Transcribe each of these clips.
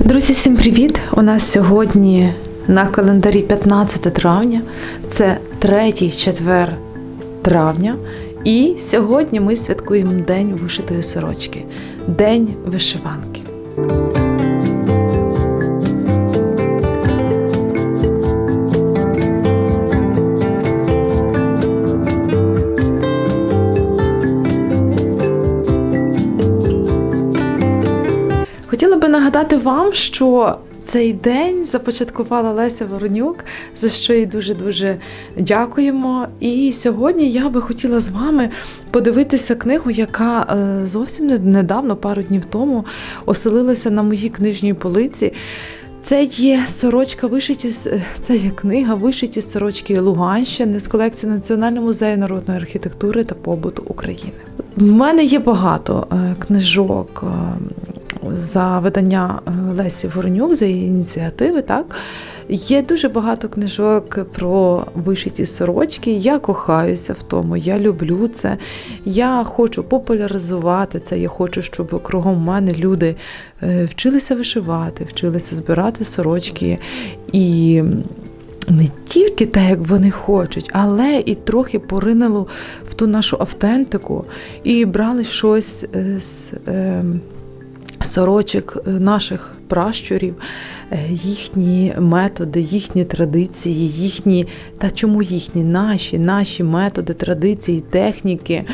Друзі, всім привіт! У нас сьогодні на календарі 15 травня, це третій четвер травня. І сьогодні ми святкуємо День вишитої сорочки, День вишиванки. Нагадати що цей день започаткувала Леся Воронюк, за що їй дуже-дуже дякуємо. І сьогодні я би хотіла з вами подивитися книгу, яка е, зовсім недавно, пару днів тому, оселилася на моїй книжній полиці. Це є сорочка вишиті, е, це є книга вишиті сорочки Луганщини з колекції Національного музею народної архітектури та побуту України. У мене є багато е, книжок за видання е, Лесі Воронюк, за її ініціативи. Так є дуже багато книжок про вишиті сорочки. Я кохаюся в тому, я люблю це. Я хочу популяризувати це. Я хочу, щоб кругом мене люди е, вчилися вишивати, вчилися збирати сорочки і. Не тільки те, як вони хочуть, але і трохи поринило в ту нашу автентику і брали щось е, з е, сорочок е, наших пращурів, е, їхні методи, їхні традиції, їхні, та чому їхні, наші, наші методи, традиції, техніки.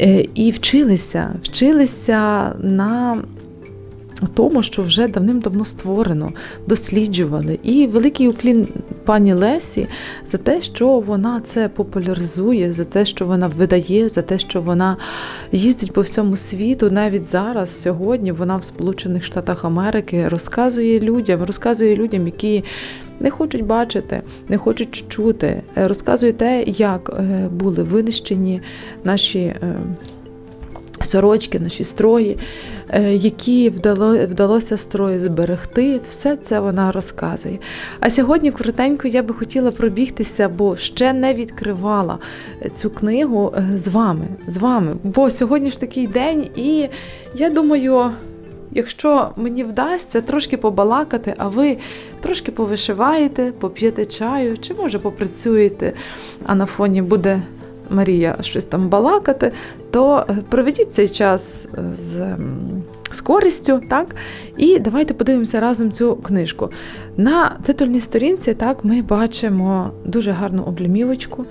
Е, І вчилися, вчилися на тому, що вже давним-давно створено, досліджували. І великий уклін пані Лесі за те, що вона це популяризує, за те, що вона видає, за те, що вона їздить по всьому світу. Навіть зараз, сьогодні, вона в Сполучених Штатах Америки розказує людям, розказує людям, які. Не хочуть бачити, не хочуть чути, розказує те, як е, були винищені наші е, сорочки, наші строї, е, які вдало, вдалося строї зберегти. Все це вона розказує. А сьогодні коротенько я би хотіла пробігтися, бо ще не відкривала цю книгу е, з вами. З вами. Бо сьогодні ж такий день, і я думаю. Якщо мені вдасться трошки побалакати, а ви трошки повишиваєте, поп'єте чаю, чи може попрацюєте, а на фоні буде Марія щось там балакати, то е, проведіть цей час е, з, з користю, так? І давайте подивимося разом цю книжку. На титульній сторінці так, ми бачимо дуже гарну облімівочку.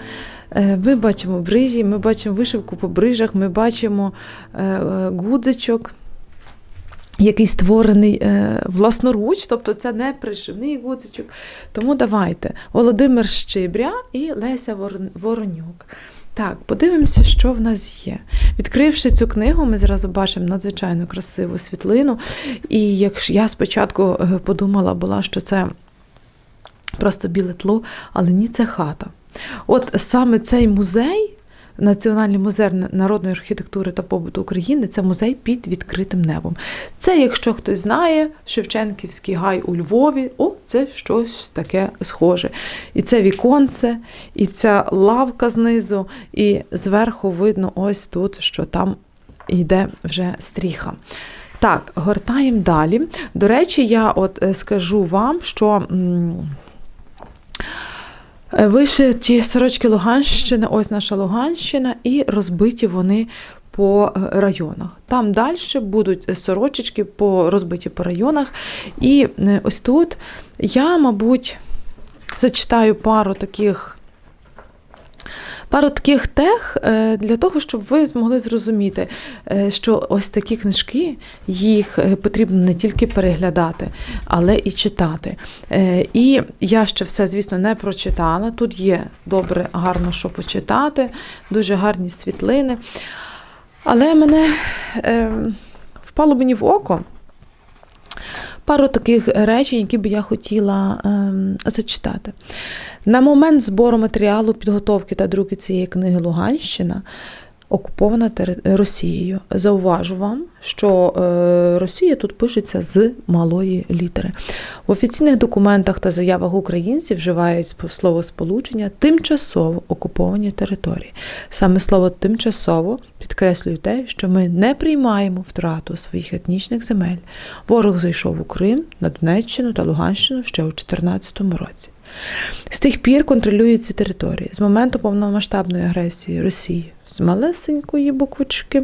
Е, Ми бачимо брижі, ми бачимо вишивку по брижах, ми бачимо гудзичок. Який створений власноруч, тобто це не пришивний гудзичок. Тому давайте Володимир Щибря і Леся Воронюк. Так, подивимося, що в нас є. Відкривши цю книгу, ми зразу бачимо надзвичайно красиву світлину. І як я спочатку е, подумала, була, що це просто біле тло, але ні, це хата. От саме цей музей. Національний музей народної архітектури та побуту України це музей під відкритим небом. Це, якщо хтось знає, Шевченківський гай у Львові, о, це щось таке схоже. І це віконце, і ця лавка знизу, і зверху видно ось тут, що там йде вже стріха. Так, гортаємо далі. До речі, я от е, скажу вам, що. Ті Вишиті сорочки Луганщини, ось наша Луганщина, і розбиті вони по е, районах. Там далі будуть е, сорочечки по, розбиті по районах. І е, ось тут я, мабуть, зачитаю пару таких. Пару таких тех е, для того, щоб ви змогли зрозуміти, е, що ось такі книжки їх е, потрібно не тільки переглядати, але і читати. І я ще все, звісно, не прочитала. Тут є добре, гарно що почитати, дуже гарні світлини. Але мене впало мені в око пару таких речень, які би я хотіла ем, зачитати. На момент збору матеріалу підготовки та друки цієї книги Луганщина окупована Росією. Зауважу вам, що е, Росія тут пишеться з малої літери. В офіційних документах та заявах українців вживають слово сполучення тимчасово окуповані території. Саме слово тимчасово підкреслює те, що ми не приймаємо втрату своїх етнічних земель. Ворог зайшов у Крим, на Донеччину та Луганщину ще у 2014 році. З тих пір контролюють ці території з моменту повномасштабної агресії Росії з малесенької буквочки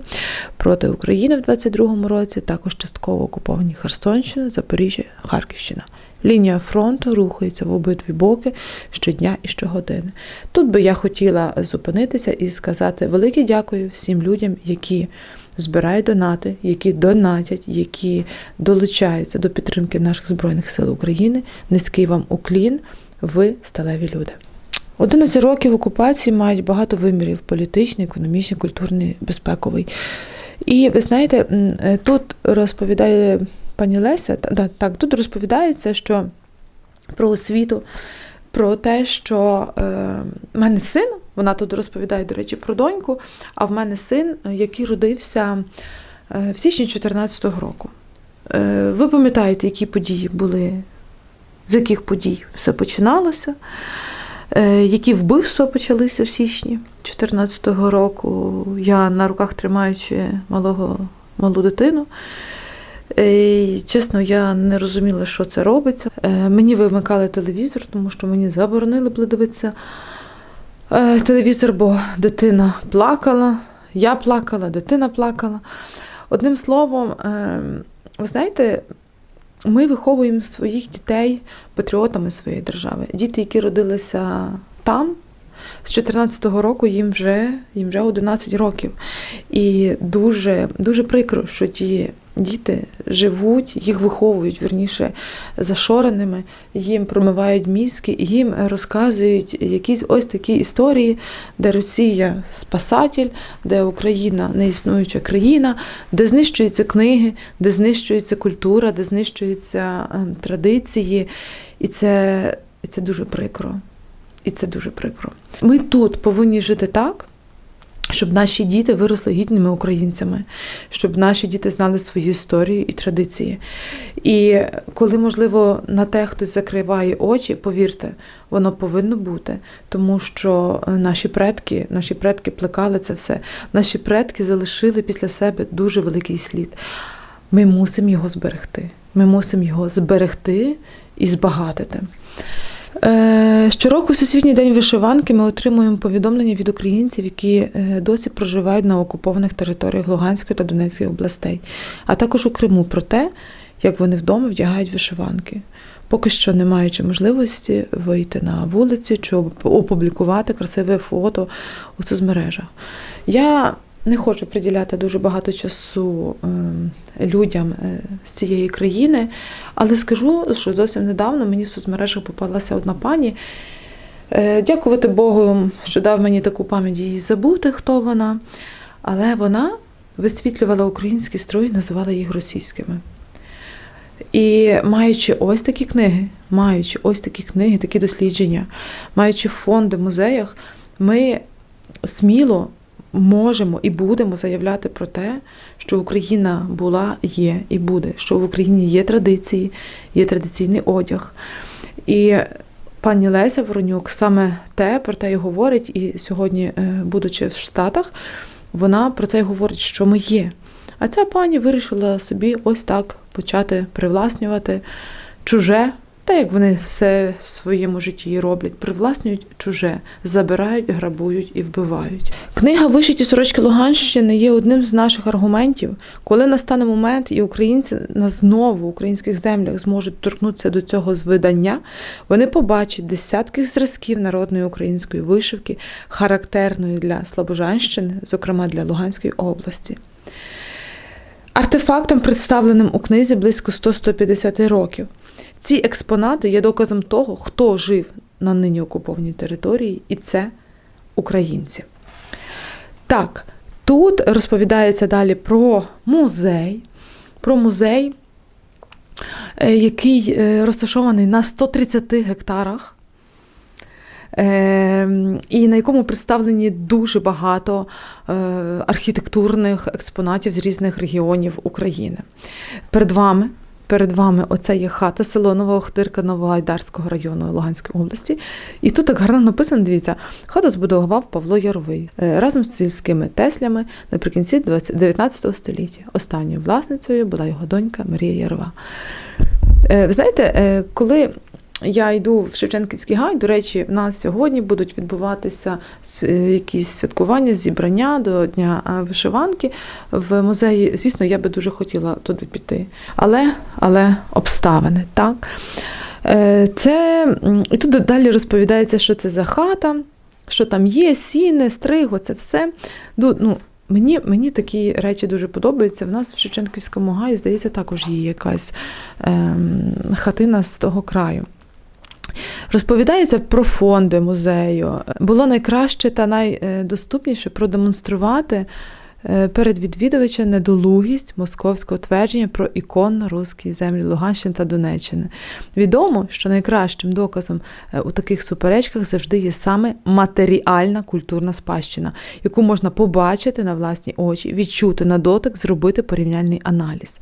проти України в 22-му році, також частково окуповані Херсонщина, Запоріжжя, Харківщина. Лінія фронту рухається в обидві боки щодня і щогодини. Тут би я хотіла зупинитися і сказати велике дякую всім людям, які збирають донати, які донатять, які долучаються до підтримки наших збройних сил України. Низький вам уклін. Ви сталеві люди. 11 років окупації мають багато вимірів: політичний, економічний, культурний, безпековий. І ви знаєте, е, тут розповідає пані Леся, да, так, тут розповідається, що про освіту, про те, що е, в мене син, вона тут розповідає, до речі, про доньку, а в мене син, який родився е, в січні 2014 року. Е, ви пам'ятаєте, які події були, з яких подій все починалося? Е, які вбивства почалися в січні 2014 року. Я на руках тримаючи малого, малу дитину. Е, і, Чесно, я не розуміла, що це робиться. Е, Мені вимикали телевізор, тому що мені заборонили дивитися телевізор, бо дитина плакала, я плакала, дитина плакала. Одним словом, е, ви знаєте, ми виховуємо своїх дітей патріотами своєї держави. Діти, які родилися там, з 14-го року їм вже, їм вже 11 років. І дуже, дуже прикро, що ті діти живуть, їх виховують, верніше, зашореними, їм промивають мізки, їм розказують якісь ось такі історії, де Росія спасатель, де Україна неіснуюча країна, де знищуються книги, де знищується культура, де знищуються е, традиції. І це, і це дуже прикро. І це дуже прикро. Ми тут повинні жити так, щоб наші діти виросли гідними українцями, щоб наші діти знали свої історії і традиції. І коли, можливо, на те хтось закриває очі, повірте, воно повинно бути, тому що е, наші предки, наші предки плекали це все. Наші предки залишили після себе дуже великий слід. Ми мусимо його зберегти. Ми мусимо його зберегти і збагатити. Е, Щороку, Всесвітній день вишиванки, ми отримуємо повідомлення від українців, які е, досі проживають на окупованих територіях Луганської та Донецької областей, а також у Криму про те, як вони вдома вдягають вишиванки. Поки що не маючи можливості вийти на вулиці чи опублікувати красиве фото у соцмережах. Я не хочу приділяти дуже багато часу ем, людям е, з цієї країни, але скажу, що зовсім недавно мені в соцмережах попалася одна пані. Е, Дякувати Богу, що дав мені таку пам'ять її забути, хто вона. Але вона висвітлювала українські строї, називала їх російськими. І маючи ось такі книги, маючи ось такі книги, такі дослідження, маючи фонди в музеях, ми сміло можемо і будемо заявляти про те, що Україна була, є і буде, що в Україні є традиції, є традиційний одяг. І пані Леся Воронюк саме те про те і говорить, і сьогодні, е, будучи в Штатах, вона про це й говорить, що ми є. А ця пані вирішила собі ось так почати привласнювати чуже, та як вони все в своєму житті роблять, привласнюють чуже, забирають, грабують і вбивають. Книга Вишиті сорочки Луганщини є одним з наших аргументів, коли настане момент, і українці на знову в українських землях зможуть торкнутися до цього з видання, вони побачать десятки зразків народної української вишивки, характерної для Слобожанщини, зокрема для Луганської області. Артефактам, представленим у книзі, близько 100-150 років. Ці експонати є доказом того, хто жив на нині окупованій території, і це українці. Так, тут розповідається далі про музей, про музей, е, який е, розташований на 130 гектарах. е, і на якому представлені дуже багато архітектурних експонатів з різних регіонів України. Перед вами. Перед вами оце є хата село Новоохтирка Новоайдарського району Луганської області. І тут так гарно написано: дивіться, хату збудував Павло Яровий е, разом з сільськими теслями наприкінці 19 століття. Останньою власницею була його донька Марія Ярова. Е, Ви знаєте, е, коли я йду в Шевченківський гай, до речі, в нас сьогодні будуть відбуватися е, якісь святкування, зібрання до Дня е, вишиванки в музеї. Звісно, я би дуже хотіла туди піти. Але, але обставини, так. Е, Це, і тут далі розповідається, що це за хата, що там є, сіни, стриго, це все. Ну, Мені, мені такі речі дуже подобаються. В нас в Шевченківському гаї, здається, також є якась ем, хатина з того краю. Розповідається про фонди музею. Було найкраще та найдоступніше продемонструвати е, перед відвідувачем недолугість московського твердження про іконно руські землі Луганщини та Донеччини. Відомо, що найкращим доказом е, у таких суперечках завжди є саме матеріальна культурна спадщина, яку можна побачити на власні очі, відчути на дотик, зробити порівняльний аналіз.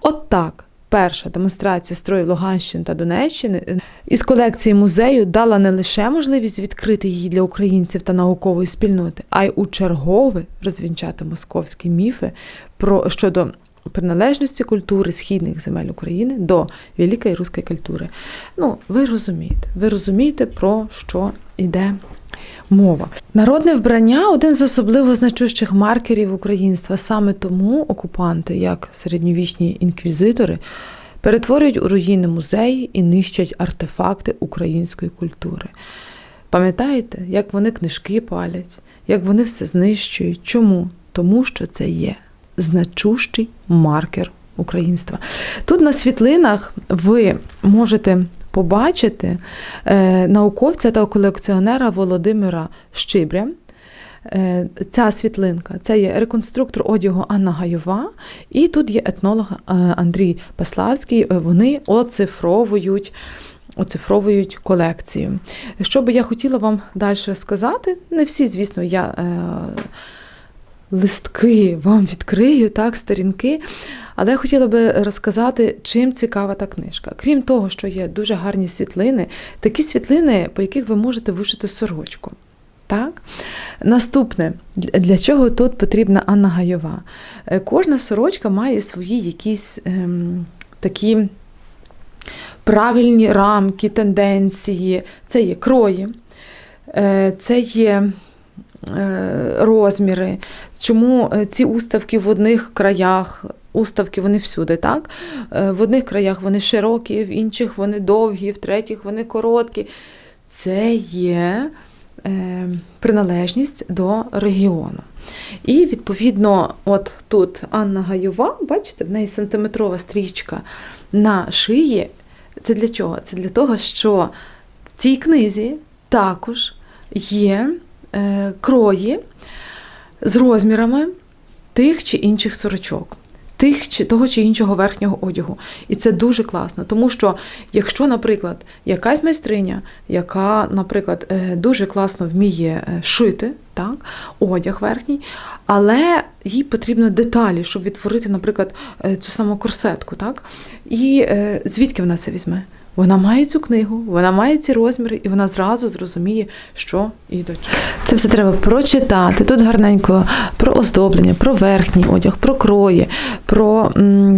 От так. Перша демонстрація строю Луганщини та Донеччини е, із колекції музею дала не лише можливість відкрити її для українців та наукової спільноти, а й у чергове розвінчати московські міфи про щодо приналежності культури східних земель України до великої руської культури. Ну, ви розумієте, ви розумієте, про що йде мова. Народне вбрання один з особливо значущих маркерів українства. Саме тому окупанти, як середньовічні інквізитори, перетворюють у руїни музеї і нищать артефакти української культури. Пам'ятаєте, як вони книжки палять, як вони все знищують? Чому? Тому що це є значущий маркер українства. Тут на світлинах ви можете побачити е, науковця та колекціонера Володимира Щибря. Е, Ця світлинка це є реконструктор одягу Анна Гайова, і тут є етнолог е, Андрій Паславський. Вони оцифровують. Оцифровують колекцію. Що би я хотіла вам далі сказати, не всі, звісно, я е, листки вам відкрию, так, сторінки. Але я хотіла би розказати, чим цікава та книжка. Крім того, що є дуже гарні світлини, такі світлини, по яких ви можете вишити сорочку. Так? Наступне, для чого тут потрібна Анна Гайова? Е, Кожна сорочка має свої якісь ем, такі правильні рамки, тенденції. Це є крої, е, це є е, розміри. Чому е, ці уставки в одних краях, уставки вони всюди, так? Е, В одних краях вони широкі, в інших вони довгі, в третіх вони короткі. Це є е, приналежність до регіону. І, відповідно, от тут Анна Гайова, бачите, в неї сантиметрова стрічка на шиї. Це для чого? Це для того, що в цій книзі також є е, крої з розмірами тих чи інших сорочок. Тих чи того чи іншого верхнього одягу. І це дуже класно, тому що якщо, наприклад, якась майстриня, яка, наприклад, е, дуже класно вміє е, шити так, одяг верхній, але їй потрібно деталі, щоб відтворити, наприклад, е, цю саму корсетку, так? І звідки вона це візьме? Вона має цю книгу, вона має ці розміри, і вона зразу зрозуміє, що і до чого. Це все треба прочитати. Тут гарненько про оздоблення, про верхній одяг, про крої, про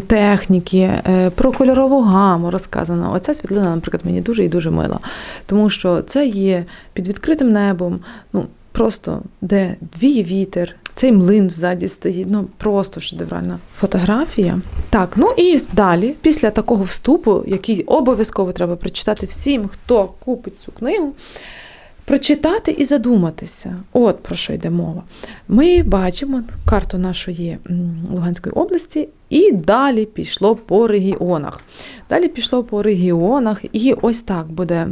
техніки, е, про кольорову гаму розказано. Оця світлина, наприклад, мені дуже і дуже мила, тому що це є під відкритим небом. Ну, Просто де двіє вітер, цей млин ззаді стоїть. Ну просто шедевральна фотографія. Так, ну і далі, після такого вступу, який обов'язково треба прочитати всім, хто купить цю книгу, прочитати і задуматися. От про що йде мова. Ми бачимо карту нашої Луганської області, і далі пішло по регіонах. Далі пішло по регіонах, і ось так буде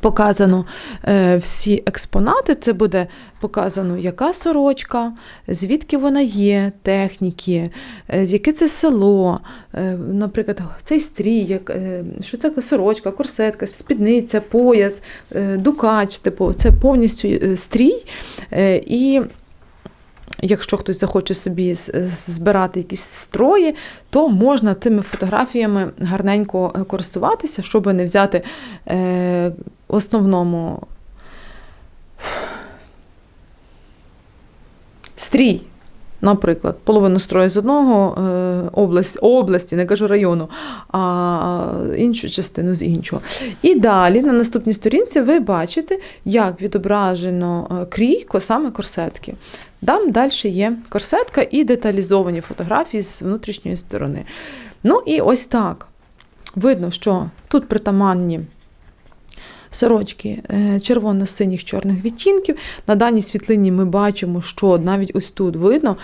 Показано е, всі експонати, це буде показано, яка сорочка, звідки вона є, техніки, е, яке це село, е, наприклад, цей стрій, як, що це сорочка, корсетка, спідниця, пояс, дукач, типу, це повністю стрій. І якщо хтось захоче собі збирати якісь строї, то можна тими фотографіями гарненько е, користуватися, щоб не взяти е, основному стрій. Наприклад, половину строю з одного е, область, області, не кажу району, а іншу частину з іншого. І далі на наступній сторінці ви бачите, як відображено е, крій саме корсетки. Там далі є корсетка і деталізовані фотографії з внутрішньої сторони. Ну і ось так. Видно, що тут притаманні сорочки е, червоно-синіх чорних відтінків. На даній світлині ми бачимо, що навіть ось тут видно,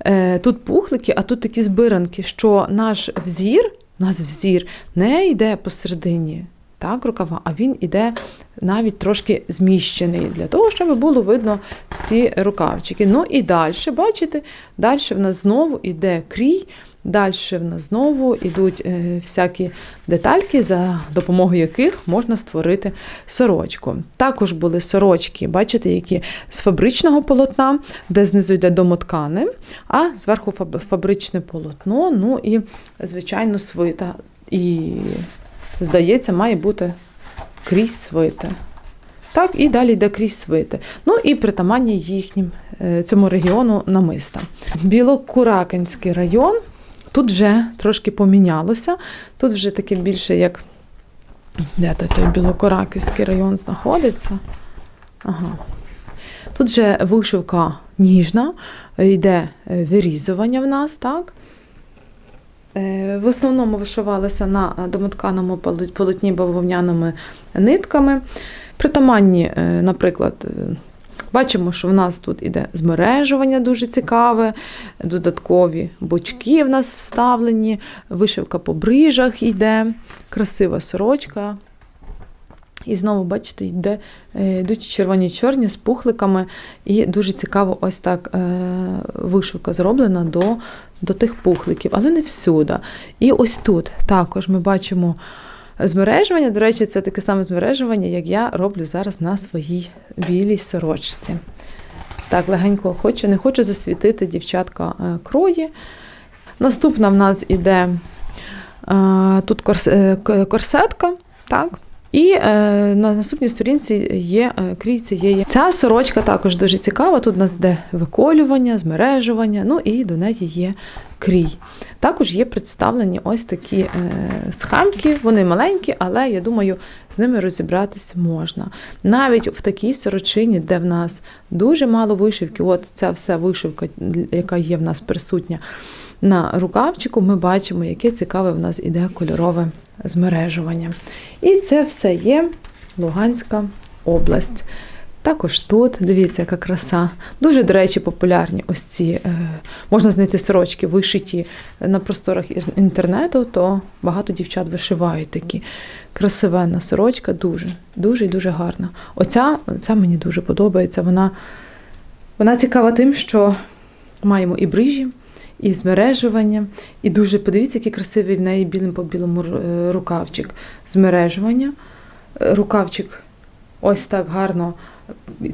е, тут пухлики, а тут такі збиранки, що наш взір, наш взір не йде посередині. Так, рукава, а він іде навіть трошки зміщений для того, щоб було видно всі рукавчики. Ну і далі, бачите, далі в нас знову йде крій, далі в нас знову йдуть е, всякі детальки, за допомогою яких можна створити сорочку. Також були сорочки, бачите, які з фабричного полотна, де знизу йде домоткани, а зверху фабричне полотно, ну і, звичайно, свита. І, здається, має бути крізь свите. Так, і далі йде крізь свити. Ну і притаманні їхнім е, цьому регіону намиста. Білокуракинський район. Тут вже трошки помінялося. Тут вже таке більше як. Де той, той Білокураківський район знаходиться? Ага. Тут же вишивка ніжна, йде е, вирізування в нас, так? Е, В основному вишивалися на домотканому полотні бавовняними нитками. Притаманні, е, наприклад, е, бачимо, що в нас тут іде змережування дуже цікаве, додаткові бочки в нас вставлені, вишивка по брижах йде, красива сорочка. І знову, бачите, йде, йдуть червоні чорні з пухликами, і дуже цікаво, ось так вишивка зроблена до, до тих пухликів, але не всюди. І ось тут також ми бачимо змережування. До речі, це таке саме змережування, як я роблю зараз на своїй білій сорочці. Так, легенько хочу, не хочу засвітити дівчатка е, крої. Наступна в нас іде е, тут е, корсетка. Так. І е, на наступній сторінці є е, крій цієї. Ця сорочка також дуже цікава. Тут у нас йде виколювання, змережування, ну і до неї є крій. Також є представлені ось такі е, схемки. Вони маленькі, але я думаю, з ними розібратися можна. Навіть в такій сорочині, де в нас дуже мало вишивки, от ця вся вишивка, яка є в нас присутня на рукавчику, ми бачимо, яке цікаве в нас іде кольорове змережування. І це все є Луганська область. Також тут, дивіться, яка краса. Дуже, до речі, популярні ось ці, е, можна знайти сорочки, вишиті на просторах інтернету, то багато дівчат вишивають такі. Красивенна сорочка, дуже, дуже і дуже гарна. Оця, ця мені дуже подобається. Вона, вона цікава тим, що маємо і брижі, і змережування, і дуже подивіться, який красивий в неї білим по білому е, рукавчик. Змережування, е, рукавчик ось так гарно.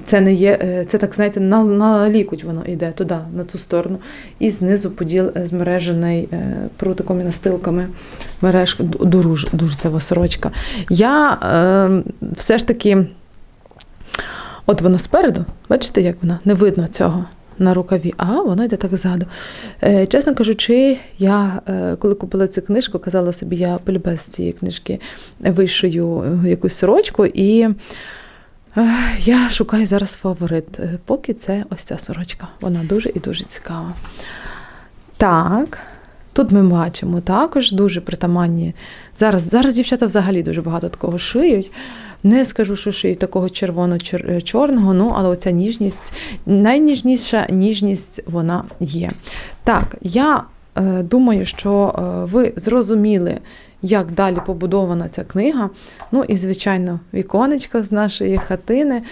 Це не є, е, це так, знаєте, на, на лікуть воно йде туди, на ту сторону. І знизу поділ змережений прутиком і настилками мереж, ду- дуже, дуже ця сорочка. Я е, все ж таки, от вона спереду, бачите, як вона? Не видно цього на рукаві, а воно йде так ззаду. Е, чесно кажучи, я е, коли купила цю книжку, казала собі, я полюбе з цієї книжки вишию е, якусь сорочку, і я шукаю зараз фаворит. Поки це ось ця сорочка. Вона дуже і дуже цікава. Так. Тут ми бачимо також дуже притаманні. Зараз, зараз дівчата взагалі дуже багато такого шиють. Не скажу, що шиють такого червоно-чорного, ну, але оця ніжність, найніжніша ніжність вона є. Так, я е, думаю, що е, ви зрозуміли, як далі побудована ця книга. Ну і, звичайно, віконечко з нашої хатини.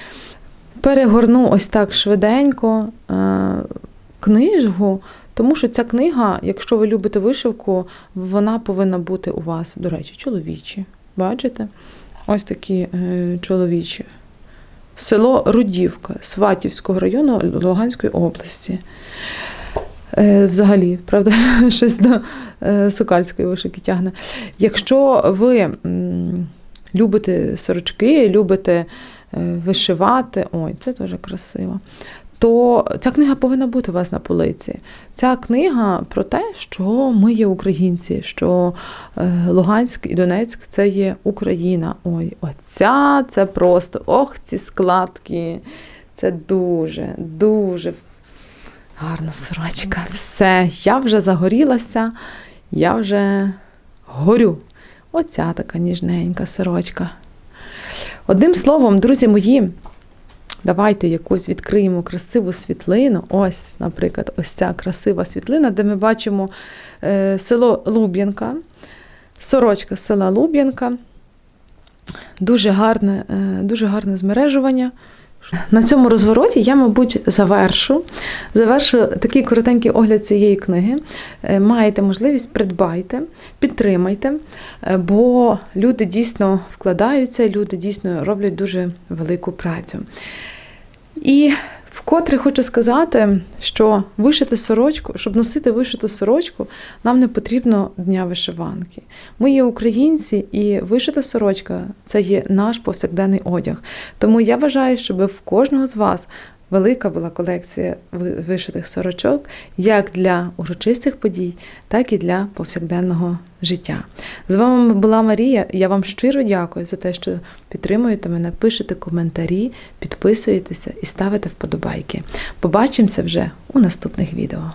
Перегорну ось так швиденько е, книжку, тому що ця книга, якщо ви любите вишивку, вона повинна бути у вас, до речі, чоловічі. Бачите? Ось такі е, чоловічі. Село Рудівка Сватівського району Луганської області. Е, взагалі, правда, щось до е, сокальської вишики тягне. Якщо ви любите сорочки, любите вишивати, ой, це дуже красиво. То ця книга повинна бути у вас на полиці. Ця книга про те, що ми є українці, що е, Луганськ і Донецьк це є Україна. Ой, оця це просто ох, ці складки. Це дуже, дуже гарна сорочка. Все, я вже загорілася, я вже горю. Оця така ніжненька сорочка. Одним словом, друзі мої, давайте якусь відкриємо красиву світлину. Ось, наприклад, ось ця красива світлина, де ми бачимо е, село Луб'янка, сорочка села Луб'янка. Дуже гарне, е, дуже гарне змережування. На цьому розвороті я, мабуть, завершу. Завершу такий коротенький огляд цієї книги. Е, Маєте можливість, придбайте, підтримайте, е, бо люди дійсно вкладаються, люди дійсно роблять дуже велику працю. І вкотре хочу сказати, що вишити сорочку, щоб носити вишиту сорочку, нам не потрібно дня вишиванки. Ми є українці, і вишита сорочка це є наш повсякденний одяг. Тому я вважаю, щоб в кожного з вас велика була колекція вишитих сорочок як для урочистих подій, так і для повсякденного життя. З вами була Марія. Я вам щиро дякую за те, що підтримуєте мене, пишете коментарі, підписуєтеся і ставите вподобайки. Побачимося вже у наступних відео.